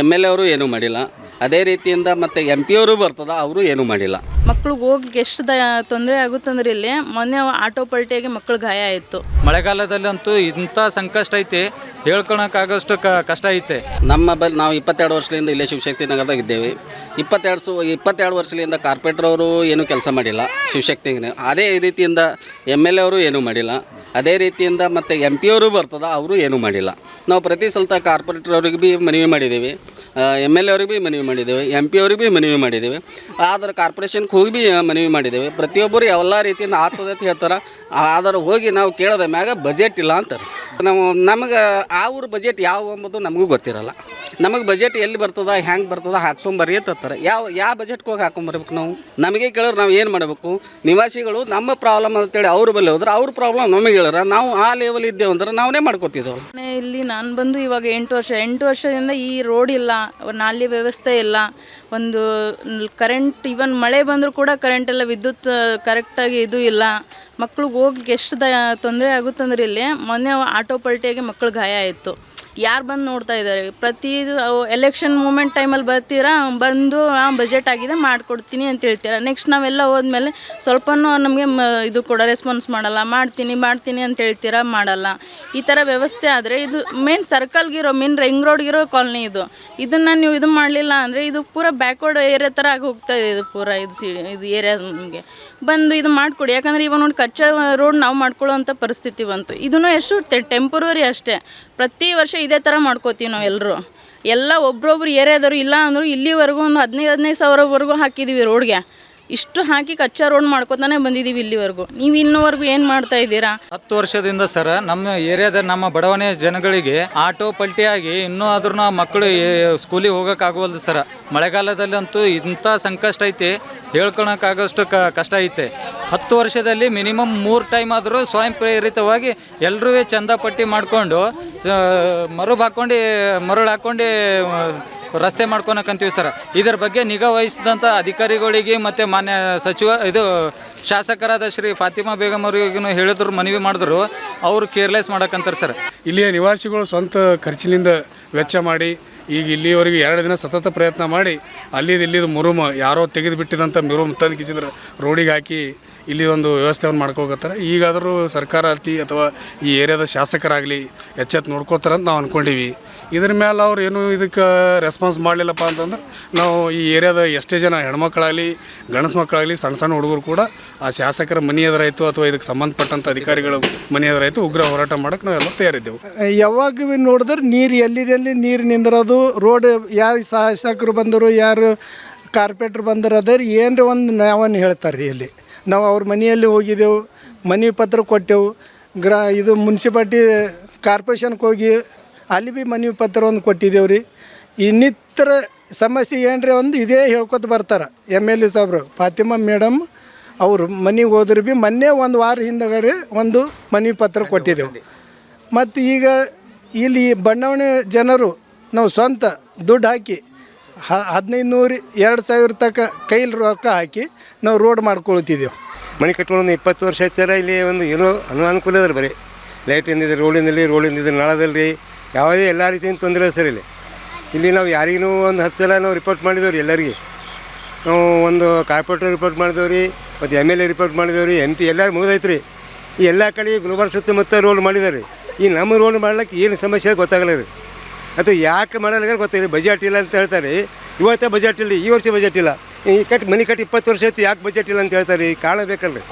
M L A ಅವರು ಏನೂ ಮಾಡಿಲ್ಲ. ಅದೇ ರೀತಿಯಿಂದ ಮತ್ತೆ ಎಂ ಪಿ ಅವರು ಬರ್ತದ ಅವರು ಏನೂ ಮಾಡಿಲ್ಲ. ಮಕ್ಳಿಗೆ ಹೋಗಿ ಎಷ್ಟು ದ ತೊಂದರೆ ಆಗುತ್ತಂದ್ರೆ ಇಲ್ಲಿ ಮೊನ್ನೆ ಆಟೋ ಪಲ್ಟಿಯಾಗಿ ಮಕ್ಳು ಗಾಯ ಆಯಿತು. ಮಳೆಗಾಲದಲ್ಲಂತೂ ಇಂಥ ಸಂಕಷ್ಟ ಐತಿ ಹೇಳ್ಕೊಳಕ್ಕಾಗೋಷ್ಟು ಕ ಕಷ್ಟ ಐತೆ. ನಮ್ಮ ಬಲ್ ನಾವು ಇಪ್ಪತ್ತೆರಡು ವರ್ಷದಿಂದ ಇಲ್ಲೇ ಶಿವಶಕ್ತಿ ನಗರದಾಗ ಇದ್ದೇವೆ. ಇಪ್ಪತ್ತೆರಡು ಸು ಇಪ್ಪತ್ತೆರಡು ವರ್ಷದಿಂದ ಕಾರ್ಪೊರೇಟರ್ ಅವರು ಏನೂ ಕೆಲಸ ಮಾಡಿಲ್ಲ ಶಿವಶಕ್ತಿಗೆ. ಅದೇ ರೀತಿಯಿಂದ ಎಂ ಎಲ್ ಎ ಅವರು ಏನೂ ಮಾಡಿಲ್ಲ. ಅದೇ ರೀತಿಯಿಂದ ಮತ್ತು ಎಂ ಪಿ ಅವರು ಬರ್ತದೆ, ಅವರು ಏನೂ ಮಾಡಿಲ್ಲ. ನಾವು ಪ್ರತಿ ಸಲ ಕಾರ್ಪೊರೇಟರ್ ಅವ್ರಿಗೆ ಭೀ ಮನವಿ ಮಾಡಿದ್ದೀವಿ ಎಂ ಎಲ್ ಎ ಅವ್ರಿಗೆ ಭೀ ಮನವಿ ಮಾಡಿದ್ದೇವೆ ಎಂ ಪಿ ಅವ್ರಿಗೆ ಭೀ ಮನವಿ ಮಾಡಿದ್ದೇವೆ. ಆದ್ರೆ ಕಾರ್ಪೊರೇಷನ್ಗೆ ಹೋಗಿ ಭೀ ಮನವಿ ಮಾಡಿದ್ದೇವೆ. ಪ್ರತಿಯೊಬ್ಬರು ಎಲ್ಲ ರೀತಿಯಿಂದ ಆಗ್ತದೆ ಅಂತ ಹೇಳ್ತಾರೆ. ಆದ್ರೆ ಹೋಗಿ ನಾವು ಕೇಳೋದ ಮ್ಯಾಗ ಬಜೆಟ್ ಇಲ್ಲ ಅಂತಾರೆ. ನಾವು ನಮಗೆ ಆ ಊರ ಬಜೆಟ್ ಯಾವ ಎಂಬುದು ನಮಗೂ ಗೊತ್ತಿರಲ್ಲ. ನಮಗೆ ಬಜೆಟ್ ಎಲ್ಲಿ ಬರ್ತದ, ಹ್ಯಾಂಗೆ ಬರ್ತದ ಹಾಕ್ಸೊಂಬರಿ ಅಂತಾರೆ ಯಾವ ಯಾವ ಬಜೆಟ್ಗೆ ಹೋಗಿ ಹಾಕೊಂಬರ್ಬೇಕು ನಾವು? ನಮಗೆ ಕೇಳೋರು ನಾವು ಏನು ಮಾಡಬೇಕು? ನಿವಾಸಿಗಳು ನಮ್ಮ ಪ್ರಾಬ್ಲಮ್ ಅಂತೇಳಿ ಅವ್ರ ಬಲ್ಲಿ ಹೋದ್ರೆ ಅವ್ರ ಪ್ರಾಬ್ಲಮ್ ನಮಗೆ ಹೇಳೋರ. ನಾವು ಆ ಲೆವೆಲ್ ಇದ್ದೇವೆ ಅಂದ್ರೆ ನಾವೇ ಮಾಡ್ಕೋತಿದ್ದೇವೆ ಇಲ್ಲಿ ನಾನು ಬಂದು ಇವಾಗ ಎಂಟು ವರ್ಷ, ಎಂಟು ವರ್ಷದಿಂದ ಈ ರೋಡ್ ಇಲ್ಲ ನಾಲಿ ವ್ಯವಸ್ಥೆ ಇಲ್ಲ. ಒಂದು ಕರೆಂಟ್ ಇವನ್ ಮಳೆ ಬಂದರೂ ಕೂಡ ಕರೆಂಟ್ ಎಲ್ಲ ವಿದ್ಯುತ್ ಕರೆಕ್ಟಾಗಿ ಇದು ಇಲ್ಲ. ಮಕ್ಳಿಗೆ ಹೋಗಿ ಎಷ್ಟು ದ, ತೊಂದರೆ ಆಗುತ್ತಂದ್ರೆ ಇಲ್ಲಿ ಮೊನ್ನೆ ಆಟೋ ಪಲ್ಟಿಯಾಗಿ ಮಕ್ಕಳು ಗಾಯ ಆಯಿತು. ಯಾರು ಬಂದು ನೋಡ್ತಾ ಇದ್ದಾರೆ ಪ್ರತಿ ಎಲೆಕ್ಷನ್ ಮೂಮೆಂಟ್ ಟೈಮಲ್ಲಿ ಬರ್ತೀರಾ? ಬಂದು ಬಜೆಟ್ ಆಗಿದೆ, ಮಾಡಿಕೊಡ್ತೀನಿ ಅಂತ ಹೇಳ್ತೀರಾ? ನೆಕ್ಸ್ಟ್ ನಾವೆಲ್ಲ ಹೋದ್ಮೇಲೆ ಸ್ವಲ್ಪನೂ ನಮಗೆ ಮ, ಇದು ಕೂಡ ರೆಸ್ಪಾನ್ಸ್ ಮಾಡಲ್ಲ. ಮಾಡ್ತೀನಿ ಮಾಡ್ತೀನಿ ಅಂತ ಹೇಳ್ತೀರಾ? ಮಾಡಲ್ಲ. ಈ ಥರ ವ್ಯವಸ್ಥೆ ಆದರೆ ಇದು ಮೇನ್ ಸರ್ಕಲ್ಗಿರೋ ಮೇನ್ ರಿಂಗ್ ರೋಡ್ಗಿರೋ ಕಾಲನಿ ಇದು. ಇದನ್ನು ನೀವು ಇದು ಮಾಡಲಿಲ್ಲ ಅಂದರೆ ಇದು ಪೂರ ಬ್ಯಾಕ್ವರ್ಡ್ ಏರಿಯಾ ಥರ ಆಗಿ ಹೋಗ್ತಾ ಇದೆ ಇದು ಪೂರ ಇದು ಸಿ, ಇದು ಏರಿಯಾ ನಮಗೆ. ಬಂದು ಇದು ಮಾಡಿಕೊಡಿ. ಯಾಕಂದರೆ ಇವಾಗ ನೋಡಿ ಕಚ್ಚಾ ರೋಡ್ ನಾವು ಮಾಡ್ಕೊಳ್ಳೋವಂಥ ಪರಿಸ್ಥಿತಿ ಬಂತು. ಇದನ್ನು ಎಷ್ಟು ಟೆಂಪರರಿ ಅಷ್ಟೇ. ಪ್ರತಿ ವರ್ಷ ಇದೇ ಥರ ಮಾಡ್ಕೋತೀವಿ ನಾವು ಎಲ್ಲರೂ. ಎಲ್ಲ ಒಬ್ರೊಬ್ರು ಏರಿಯಾದವರು ಇಲ್ಲ ಅಂದರೂ ಇಲ್ಲಿವರೆಗೂ ಒಂದು ಹದಿನೈದು ಹದಿನೈದು ಸಾವಿರವರೆಗೂ ಹಾಕಿದ್ದೀವಿ ರೋಡ್ಗೆ. ಇಷ್ಟು ಹಾಕಿ ಕಚ್ಚಾ ರೋಡ್ ಮಾಡ್ಕೊತಾನೆ ಬಂದಿದ್ದೀವಿ ಇಲ್ಲಿವರೆಗೂ. ನೀವು ಇನ್ನೂವರೆಗೂ ಏನು ಮಾಡ್ತಾ ಇದ್ದೀರಾ? ಹತ್ತು ವರ್ಷದಿಂದ ಸರ್, ನಮ್ಮ ಏರಿಯಾದ ನಮ್ಮ ಬಡವಣೆ ಜನಗಳಿಗೆ ಆಟೋ ಪಲ್ಟಿಯಾಗಿ ಇನ್ನೂ ಆದ್ರೂ ಮಕ್ಕಳು ಸ್ಕೂಲಿಗೆ ಹೋಗೋಕ್ಕಾಗವಲ್ದು ಸರ್. ಮಳೆಗಾಲದಲ್ಲಂತೂ ಇಂಥ ಸಂಕಷ್ಟ ಐತಿ, ಹೇಳ್ಕೊಳಕ್ಕಾಗೋಷ್ಟು ಕ, ಕಷ್ಟ ಐತೆ. ಹತ್ತು ವರ್ಷದಲ್ಲಿ ಮಿನಿಮಮ್ ಮೂರು ಟೈಮ್ ಆದರೂ ಸ್ವಯಂ ಪ್ರೇರಿತವಾಗಿ ಎಲ್ಲರೂ ಚಂದ ಪಟ್ಟಿ ಮಾಡಿಕೊಂಡು ಮರುಬ್ ಹಾಕ್ಕೊಂಡು ಮರಳು ಹಾಕ್ಕೊಂಡು ರಸ್ತೆ ಮಾಡ್ಕೊಳಕಂತೀವಿ ಸರ್. ಇದರ ಬಗ್ಗೆ ನಿಗಾ ವಹಿಸಿದಂಥ ಅಧಿಕಾರಿಗಳಿಗೆ ಮತ್ತು ಮಾನ್ಯ ಸಚಿವ, ಇದು ಶಾಸಕರಾದ ಶ್ರೀ ಫಾತಿಮಾ ಬೇಗಮ್ ಅವರಿಗೂ ಹೇಳಿದ್ರು, ಮನವಿ ಮಾಡಿದ್ರು. ಅವರು ಕೇರ್ಲೆಸ್ ಮಾಡಕ್ಕಂತಾರೆ ಸರ್. ಇಲ್ಲಿಯ ನಿವಾಸಿಗಳು ಸ್ವಂತ ಖರ್ಚಿನಿಂದ ವೆಚ್ಚ ಮಾಡಿ, ಈಗ ಇಲ್ಲಿವರೆಗೆ ಎರಡು ದಿನ ಸತತ ಪ್ರಯತ್ನ ಮಾಡಿ, ಅಲ್ಲಿದು ಇಲ್ಲಿದು ಮುರುಮ ಯಾರೋ ತೆಗೆದು ಬಿಟ್ಟಿದಂಥ ಮುರುಮ್ ತಂದು ಕಿಸಿದ್ರೆ ರೋಡಿಗೆ ಹಾಕಿ ಇಲ್ಲಿ ಒಂದು ವ್ಯವಸ್ಥೆಯನ್ನು ಮಾಡ್ಕೋಕತ್ತಾರೆ. ಈಗಾದರೂ ಸರ್ಕಾರ ಅತಿ ಅಥವಾ ಈ ಏರಿಯಾದ ಶಾಸಕರಾಗಲಿ ಎಚ್ಚೆತ್ತು ನೋಡ್ಕೋತಾರೆ ಅಂತ ನಾವು ಅಂದ್ಕೊಂಡೀವಿ ಇದ್ರ ಮೇಲೆ ಅವ್ರು ಏನು ಇದಕ್ಕೆ ರೆಸ್ಪಾನ್ಸ್ ಮಾಡಲಿಲ್ಲಪ್ಪ ಅಂತಂದ್ರೆ ನಾವು ಈ ಏರಿಯಾದ ಎಷ್ಟೇ ಜನ ಹೆಣ್ಮಕ್ಳಾಗಲಿ, ಗಂಡಸು ಮಕ್ಕಳಾಗಲಿ ಸಣ್ಣ ಸಣ್ಣ ಹುಡುಗರು ಕೂಡ ಆ ಶಾಸಕರ ಮನೆ ಎದುರಾಯಿತು ಅಥವಾ ಇದಕ್ಕೆ ಸಂಬಂಧಪಟ್ಟಂಥ ಅಧಿಕಾರಿಗಳು ಮನೆ ಎದುರಾಯಿತು ಉಗ್ರ ಹೋರಾಟ ಮಾಡೋಕ್ಕೆ ನಾವೆಲ್ಲ ತಯಾರಿದ್ದೆವು. ಯಾವಾಗ ನೋಡಿದ್ರೆ ನೀರು ಎಲ್ಲಿದೆ ಅಲ್ಲಿ ನೀರು ನಿಂದಿರೋದು ರೋಡ್ ಯಾರು ಶಾಸಕರು ಬಂದರು, ಯಾರು ಕಾರ್ಪೆಟ್ರ್ ಬಂದರು, ಅದೇ ಏನರ ಒಂದು ನಾವನ್ನು ಹೇಳ್ತಾರೆ ರೀ ಇಲ್ಲಿ. ನಾವು ಅವ್ರ ಮನೆಯಲ್ಲಿ ಹೋಗಿದ್ದೆವು, ಮನವಿ ಪತ್ರ ಕೊಟ್ಟೆವು. ಗ್ರಾ, ಇದು ಮುನ್ಸಿಪಾಲ್ಟಿ ಕಾರ್ಪೊರೇಷನ್ಗೆ ಹೋಗಿ ಅಲ್ಲಿ ಭೀ ಮನವಿ ಪತ್ರ ಒಂದು ಕೊಟ್ಟಿದ್ದೇವೆ ರೀ. ಇನ್ನಿತರ ಸಮಸ್ಯೆ ಏನ್ರಿ ಒಂದು ಇದೇ ಹೇಳ್ಕೊತ ಬರ್ತಾರೆ ಎಂ ಎಲ್ ಎ ಸಾಬ್ರು, ಫಾತಿಮಾ ಮೇಡಮ್ ಅವರು ಮನೆಗೆ ಹೋದ್ರೆ ಭೀ ಮೊನ್ನೆ ಒಂದು ವಾರ ಹಿಂದಗಡೆ ಒಂದು ಮನವಿ ಪತ್ರ ಕೊಟ್ಟಿದ್ದೆವು. ಮತ್ತು ಈಗ ಇಲ್ಲಿ ಬಣ್ಣವಣೆ ಜನರು ನಾವು ಸ್ವಂತ ದುಡ್ಡು ಹಾಕಿ ಹ ಹದಿನೈದು ನೂರು ಎರಡು ಸಾವಿರ ತನಕ ಕೈಲಿ ರೊಕ್ಕ ಹಾಕಿ ನಾವು ರೋಡ್ ಮಾಡ್ಕೊಳ್ತಿದ್ದೆವು ಮನೆ ಕಟ್ಕೊಂಡು ಇಪ್ಪತ್ತು ವರ್ಷ ಆಯ್ತಾರ ಇಲ್ಲಿ ಒಂದು ಏನೋ ಅನಾನುಕೂಲ ಅದ ಬರೀ. ಲೈಟಿಂದ ಇದೆ ರೋಡಿಂದಲ್ಲಿ ರೋಡಿಂದ ನಾಳದಲ್ಲಿ ಯಾವುದೇ ಎಲ್ಲ ರೀತಿಯಿಂದ ತೊಂದರೆ ಸರ್ ಇಲ್ಲಿ. ಇಲ್ಲಿ ನಾವು ಯಾರಿಗೂ ಒಂದು ಹತ್ತು ಸಲ ನಾವು ರಿಪೋರ್ಟ್ ಮಾಡಿದವ್ರಿ ಎಲ್ಲರಿಗೆ. ನಾವು ಒಂದು ಕಾರ್ಪೊರೇಟರ್ ರಿಪೋರ್ಟ್ ಮಾಡಿದೇವೆ ರೀ ಮತ್ತು ಎಂ ಎಲ್ ಎ ರಿಪೋರ್ಟ್ ಮಾಡಿದೇವೆ ರೀ ಎಂ ಪಿ ಎಲ್ಲ ಮುಗಿದೈತೆ ರೀ ಈ ಎಲ್ಲ ಕಡೆ ಗ್ಲೋಬಲ್ ಸುತ್ತಮುತ್ತ ರೋಡ್ ಮಾಡಿದ್ದಾರೆ ಈ ನಮ್ಮ ರೋಡ್ ಮಾಡ್ಲಿಕ್ಕೆ ಏನು ಸಮಸ್ಯೆ ಗೊತ್ತಾಗಲ್ಲ ರೀ. ಅಥವಾ ಯಾಕೆ ಮಾಡಲ್ಲ ಗೊತ್ತಾಗಿದೆ ಬಜೆಟ್ ಇಲ್ಲ ಅಂತ ಹೇಳ್ತಾರೆ. ಇವತ್ತೇ ಬಜೆಟ್ ಇಲ್ಲ, ಈ ವರ್ಷ ಬಜೆಟ್ ಇಲ್ಲ. ಈ ಕಟ್ಟಿ ಮನೆ ಕಟ್ಟಿ ಇಪ್ಪತ್ತು ವರ್ಷ ಆಯ್ತು, ಯಾಕೆ ಬಜೆಟ್ ಇಲ್ಲ ಅಂತ ಹೇಳ್ತಾರೆ. ಕಾರಣ ಬೇಕಲ್ರಿ.